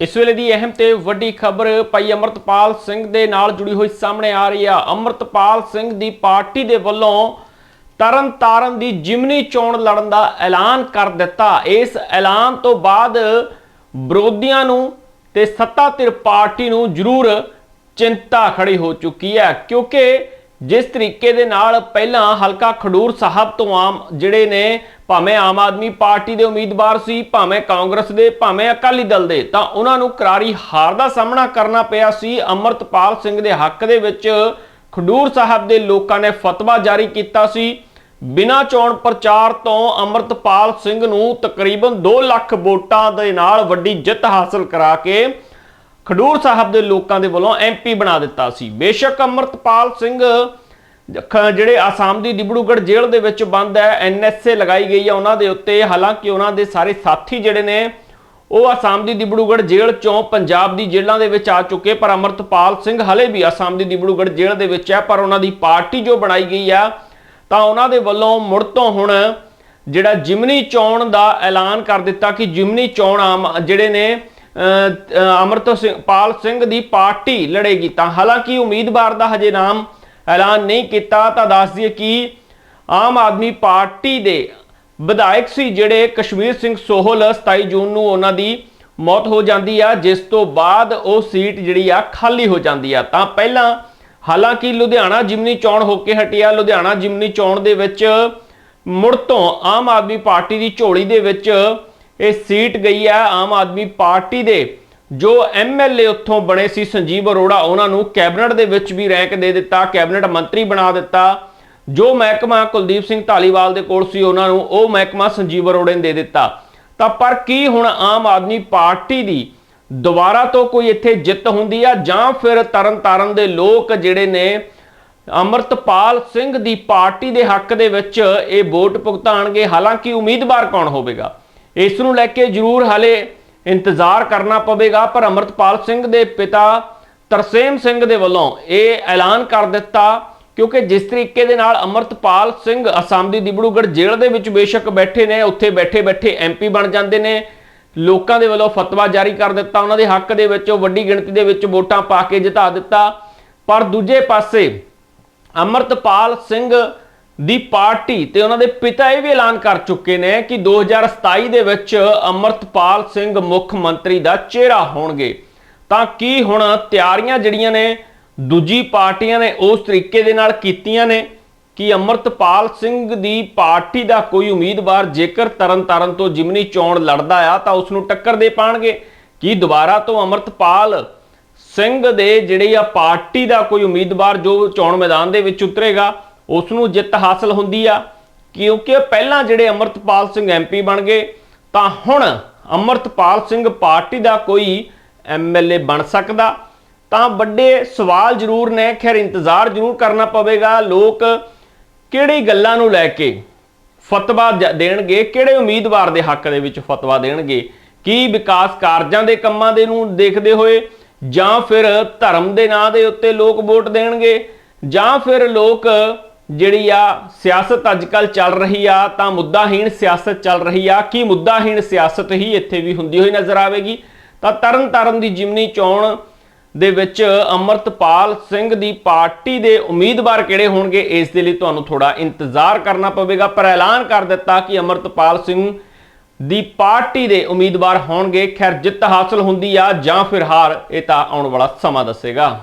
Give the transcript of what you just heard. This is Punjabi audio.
ਇਸ ਵੇਲੇ ਦੀ ਅਹਿਮ ਤੇ ਵੱਡੀ ਖਬਰ ਭਾਈ ਅਮਰਤਪਾਲ ਸਿੰਘ ਦੇ ਨਾਲ ਜੁੜੀ ਹੋਈ ਸਾਹਮਣੇ ਆ ਰਹੀ ਆ। ਅਮਰਤਪਾਲ ਸਿੰਘ ਦੀ ਪਾਰਟੀ ਦੇ ਵੱਲੋਂ ਤਰਨ ਤਾਰਨ ਦੀ ਜਿਮਨੀ ਚੋਣ ਲੜਨ ਦਾ ਐਲਾਨ ਕਰ ਦਿੱਤਾ। ਇਸ ਐਲਾਨ ਤੋਂ ਬਾਅਦ ਵਿਰੋਧੀਆਂ ਨੂੰ ਤੇ ਸੱਤਾ ਧਿਰ ਪਾਰਟੀ ਨੂੰ ਜ਼ਰੂਰ ਚਿੰਤਾ ਖੜੀ ਹੋ ਚੁੱਕੀ ਹੈ, ਕਿਉਂਕਿ ਜਿਸ ਤਰੀਕੇ ਦੇ ਨਾਲ ਪਹਿਲਾਂ ਹਲਕਾ ਖਡੂਰ ਸਾਹਿਬ ਤੋਂ ਆਮ ਜਿਹੜੇ ਨੇ, ਭਾਵੇਂ ਆਮ ਆਦਮੀ ਪਾਰਟੀ ਦੇ ਉਮੀਦਵਾਰ ਸੀ, ਭਾਵੇਂ ਕਾਂਗਰਸ ਦੇ, ਭਾਵੇਂ ਅਕਾਲੀ ਦਲ ਦੇ, ਤਾਂ ਉਹਨਾਂ ਨੂੰ ਕਰਾਰੀ ਹਾਰ ਦਾ ਸਾਹਮਣਾ ਕਰਨਾ ਪਿਆ ਸੀ। ਅਮਰਤਪਾਲ ਸਿੰਘ ਦੇ ਹੱਕ ਦੇ ਵਿੱਚ ਖਡੂਰ ਸਾਹਿਬ ਦੇ ਲੋਕਾਂ ਨੇ ਫਤਵਾ ਜਾਰੀ ਕੀਤਾ ਸੀ। ਬਿਨਾਂ ਚੋਣ ਪ੍ਰਚਾਰ ਤੋਂ ਅਮਰਤਪਾਲ ਸਿੰਘ ਨੂੰ ਤਕਰੀਬਨ 2 ਲੱਖ ਵੋਟਾਂ ਦੇ ਨਾਲ ਵੱਡੀ ਜਿੱਤ ਹਾਸਲ ਕਰਾ ਕੇ ਖਡੂਰ ਸਾਹਿਬ ਦੇ ਲੋਕਾਂ ਦੇ ਵੱਲੋਂ ਐਮਪੀ ਬਣਾ ਦਿੱਤਾ ਸੀ। ਬੇਸ਼ੱਕ ਅਮਰਤਪਾਲ ਸਿੰਘ, ਖ- ਜਿਹੜੇ ਆਸਾਮ ਦੀ ਡਿਬੜੂਗੜ੍ਹ ਜੇਲ੍ਹ ਦੇ ਵਿੱਚ ਬੰਦ ਹੈ ਐਨਐਸਏ ਲਗਾਈ ਗਈ ਹੈ ਉਹਨਾਂ ਦੇ ਉੱਤੇ। ਹਾਲਾਂਕਿ ਉਹਨਾਂ ਦੇ ਸਾਰੇ ਸਾਥੀ ਜਿਹੜੇ ਨੇ, ਉਹ ਆਸਾਮ ਦੀ ਡਿਬੜੂਗੜ੍ਹ ਜੇਲ੍ਹ ਚੋਂ ਪੰਜਾਬ ਦੀ ਜੇਲ੍ਹਾਂ ਦੇ ਵਿੱਚ ਆ ਚੁੱਕੇ ਪਰ ਅਮਰਤਪਾਲ ਸਿੰਘ ਹਲੇ ਵੀ ਆਸਾਮ ਦੀ ਡਿਬੜੂਗੜ੍ਹ ਜੇਲ੍ਹ ਦੇ ਵਿੱਚ ਹੈ, ਪਰ ਉਹਨਾਂ ਦੀ ਪਾਰਟੀ ਜੋ ਬਣਾਈ ਗਈ ਆ, ਤਾਂ ਉਹਨਾਂ ਦੇ ਵੱਲੋਂ ਮੁੜ ਤੋਂ ਹੁਣ ਜਿਹੜਾ ਜਿਮਨੀ ਚੋਣ ਦਾ ਐਲਾਨ ਕਰ ਦਿੱਤਾ ਕਿ ਜਿਮਨੀ ਚੋਣ ਆਮ ਜਿਹੜੇ ਨੇ ਅਮਰਤ ਸਿੰਘ ਪਾਲ ਸਿੰਘ ਦੀ ਪਾਰਟੀ ਲੜੇਗੀ ਤਾਂ ਹਾਲਾਂਕਿ ਉਮੀਦਵਾਰ ਦਾ ਹਜੇ ਨਾਮ ਐਲਾਨ ਨਹੀਂ ਕੀਤਾ, ਤਾਂ ਦੱਸ ਦਈਏ ਕਿ ਆਮ ਆਦਮੀ ਪਾਰਟੀ ਦੇ ਵਿਧਾਇਕ ਸੀ ਜਿਹੜੇ ਕਸ਼ਮੀਰ ਸਿੰਘ ਸੋਹਲ 27 ਜੂਨ ਨੂੰ ਉਹਨਾਂ ਦੀ ਮੌਤ ਹੋ ਜਾਂਦੀ ਆ, ਜਿਸ ਤੋਂ ਬਾਅਦ ਉਹ ਸੀਟ ਜਿਹੜੀ ਆ ਖਾਲੀ ਹੋ ਜਾਂਦੀ ਆ। ਤਾਂ ਪਹਿਲਾਂ ਹਾਲਾਂਕਿ ਲੁਧਿਆਣਾ ਜਿਮਨੀ ਚੋਣ ਹੋ ਕੇ ਹਟਿਆ ਲੁਧਿਆਣਾ ਜਿਮਨੀ ਚੋਣ ਦੇ ਵਿੱਚ ਮੁੜ ਤੋਂ ਆਮ ਆਦਮੀ ਪਾਰਟੀ ਦੀ ਝੋਲੀ ਦੇ ਵਿੱਚ ਇਹ ਸੀਟ ਗਈ ਹੈ ਆਮ ਆਦਮੀ ਪਾਰਟੀ ਦੇ, ਜੋ ਐਮਐਲਏ ਉੱਥੋਂ ਬਣੇ ਸੀ ਸੰਜੀਵ ਅਰੋੜਾ, ਉਹਨਾਂ ਨੂੰ ਕੈਬਨਿਟ ਦੇ ਵਿੱਚ ਵੀ ਰੈਂਕ ਦੇ ਦਿੱਤਾ, ਕੈਬਨਿਟ ਮੰਤਰੀ ਬਣਾ ਦਿੱਤਾ। ਜੋ ਮਹਿਕਮਾ ਕੁਲਦੀਪ ਸਿੰਘ ਢਾਲੀਵਾਲ ਦੇ ਕੋਲ ਸੀ, ਉਹਨਾਂ ਨੂੰ ਉਹ ਮਹਿਕਮਾ ਸੰਜੀਵ ਅਰੋੜੇ ਨੇ ਦੇ ਦਿੱਤਾ। ਤਾਂ ਪਰ ਕੀ ਹੁਣ ਆਮ ਆਦਮੀ ਪਾਰਟੀ ਦੀ ਦੁਬਾਰਾ ਤੋਂ ਕੋਈ ਇੱਥੇ ਜਿੱਤ ਹੁੰਦੀ ਆ, ਜਾਂ ਫਿਰ ਤਰਨ ਤਾਰਨ ਦੇ ਲੋਕ ਜਿਹੜੇ ਨੇ, ਅਮਰਤਪਾਲ ਸਿੰਘ ਦੀ ਪਾਰਟੀ ਦੇ ਹੱਕ ਦੇ ਵਿੱਚ ਇਹ ਵੋਟ ਭੁਗਤਾਣਗੇ? ਹਾਲਾਂਕਿ ਉਮੀਦਵਾਰ ਕੌਣ ਹੋਵੇਗਾ? ਇਸ ਨੂੰ ਲੈ ਕੇ ਜ਼ਰੂਰ ਹਾਲੇ ਇੰਤਜ਼ਾਰ ਕਰਨਾ ਪਵੇਗਾ, ਪਰ ਅਮਰਤਪਾਲ ਸਿੰਘ ਦੇ ਪਿਤਾ ਤਰਸੇਮ ਸਿੰਘ ਦੇ ਵੱਲੋਂ ਇਹ ਐਲਾਨ ਕਰ ਦਿੱਤਾ, ਕਿਉਂਕਿ ਜਿਸ ਤਰੀਕੇ ਦੇ ਨਾਲ ਅਮਰਤਪਾਲ ਸਿੰਘ ਅਸਾਮ ਦੀ ਦਿਬੜੂਗੜ੍ਹ ਜੇਲ੍ਹ ਦੇ ਵਿੱਚ ਬੇਸ਼ੱਕ ਬੈਠੇ ਨੇ, ਉੱਥੇ ਬੈਠੇ ਬੈਠੇ ਐਮਪੀ ਬਣ ਜਾਂਦੇ ਨੇ, ਲੋਕਾਂ ਦੇ ਵੱਲੋਂ ਫਤਵਾ ਜਾਰੀ ਕਰ ਦਿੱਤਾ, ਉਹਨਾਂ ਦੇ ਹੱਕ ਦੇ ਵਿੱਚ ਉਹ ਵੱਡੀ ਗਿਣਤੀ ਦੇ ਵਿੱਚ ਵੋਟਾਂ ਪਾ ਕੇ ਜਿਤਾ ਦਿੱਤਾ। ਪਰ ਦੂਜੇ ਪਾਸੇ ਅਮਰਤਪਾਲ ਸਿੰਘ ਦੀ ਪਾਰਟੀ ਤੇ ਉਹਨਾਂ ਦੇ ਪਿਤਾ ਇਹ ਵੀ ਐਲਾਨ ਕਰ ਚੁੱਕੇ ਨੇ ਕਿ 2027 ਦੇ ਵਿੱਚ ਅਮਰਤਪਾਲ ਸਿੰਘ ਮੁੱਖ ਮੰਤਰੀ ਦਾ ਚਿਹਰਾ ਹੋਣਗੇ। ਤਾਂ ਕੀ ਹੁਣ ਤਿਆਰੀਆਂ ਜਿਹੜੀਆਂ ਨੇ ਦੂਜੀ ਪਾਰਟੀਆਂ ਨੇ ਉਸ ਤਰੀਕੇ ਦੇ ਨਾਲ ਕੀਤੀਆਂ ਨੇ ਕਿ ਅਮਰਤਪਾਲ ਸਿੰਘ ਦੀ ਪਾਰਟੀ ਦਾ ਕੋਈ ਉਮੀਦਵਾਰ ਜੇਕਰ ਤਰਨਤਾਰਨ ਤੋਂ ਜਿਮਨੀ ਚੋਣ ਲੜਦਾ ਆ ਤਾਂ ਉਸ ਨੂੰ ਟੱਕਰ ਦੇ ਪਾਣਗੇ? ਕੀ ਦੁਬਾਰਾ ਤੋਂ ਅਮਰਤਪਾਲ ਸਿੰਘ ਦੇ ਜਿਹੜੇ ਆ ਪਾਰਟੀ ਦਾ ਕੋਈ ਉਮੀਦਵਾਰ ਜੋ ਚੋਣ ਮੈਦਾਨ ਦੇ ਵਿੱਚ ਉਤਰੇਗਾ ਉਸ ਨੂੰ ਜਿੱਤ ਹਾਸਲ ਹੁੰਦੀ ਆ। ਕਿਉਂਕਿ ਪਹਿਲਾਂ ਜਿਹੜੇ ਅਮਰਤਪਾਲ ਸਿੰਘ ਐਮਪੀ ਬਣ ਗਏ, ਤਾਂ ਹੁਣ ਅਮਰਤਪਾਲ ਸਿੰਘ ਪਾਰਟੀ ਦਾ ਕੋਈ ਐਮਐਲਏ ਬਣ ਸਕਦਾ। ਤਾਂ ਵੱਡੇ ਸਵਾਲ ਜ਼ਰੂਰ ਨੇ, ਖੈਰ ਇੰਤਜ਼ਾਰ ਜ਼ਰੂਰ ਕਰਨਾ ਪਵੇਗਾ। ਲੋਕ ਕਿਹੜੀ ਗੱਲਾਂ ਨੂੰ ਲੈ ਕੇ ਫਤਵਾ ਦੇਣਗੇ, ਕਿਹੜੇ ਉਮੀਦਵਾਰ ਦੇ ਹੱਕ ਦੇ ਵਿੱਚ ਫਤਵਾ ਦੇਣਗੇ? ਕੀ ਵਿਕਾਸ ਕਾਰਜਾਂ ਦੇ ਕੰਮਾਂ ਦੇ ਨੂੰ ਦੇਖਦੇ ਹੋਏ ਜਾਂ ਫਿਰ ਧਰਮ ਦੇ ਨਾਂ ਦੇ ਉੱਤੇ ਲੋਕ ਵੋਟ ਦੇਣਗੇ? ਜਾਂ ਫਿਰ ਲੋਕ ਜਿਹੜੀ ਆ ਸਿਆਸਤ ਅੱਜ ਅੱਜਕੱਲ ਚੱਲ ਰਹੀ ਆ, ਤਾਂ ਮੁੱਦਾਹੀਣ ਸਿਆਸਤ ਚੱਲ ਰਹੀ ਆ। ਕੀ ਮੁੱਦਾਹੀਣ ਸਿਆਸਤ ਹੀ ਇੱਥੇ ਵੀ ਹੁੰਦੀ ਹੋਈ ਨਜ਼ਰ ਆਵੇਗੀ? ਤਾਂ ਤਰਨ ਤਾਰਨ ਦੀ ਜਿਮਨੀ ਚੋਣ ਦੇ ਵਿੱਚ ਅਮਰਤਪਾਲ ਸਿੰਘ ਦੀ ਪਾਰਟੀ ਦੇ ਉਮੀਦਵਾਰ ਕਿਹੜੇ ਹੋਣਗੇ, ਇਸ ਦੇ ਲਈ ਤੁਹਾਨੂੰ ਥੋੜਾ ਇੰਤਜ਼ਾਰ ਕਰਨਾ ਪਵੇਗਾ। ਪਰ ਐਲਾਨ ਕਰ ਦਿੱਤਾ ਕਿ ਅਮਰਤਪਾਲ ਸਿੰਘ ਦੀ ਪਾਰਟੀ ਦੇ ਉਮੀਦਵਾਰ ਹੋਣਗੇ। ਖੈਰ, ਜਿੱਤ ਹਾਸਲ ਹੁੰਦੀ ਆ ਜਾਂ ਫਿਰ ਹਾਰ, ਇਹ ਤਾਂ ਆਉਣ ਵਾਲਾ ਸਮਾਂ ਦੱਸੇਗਾ।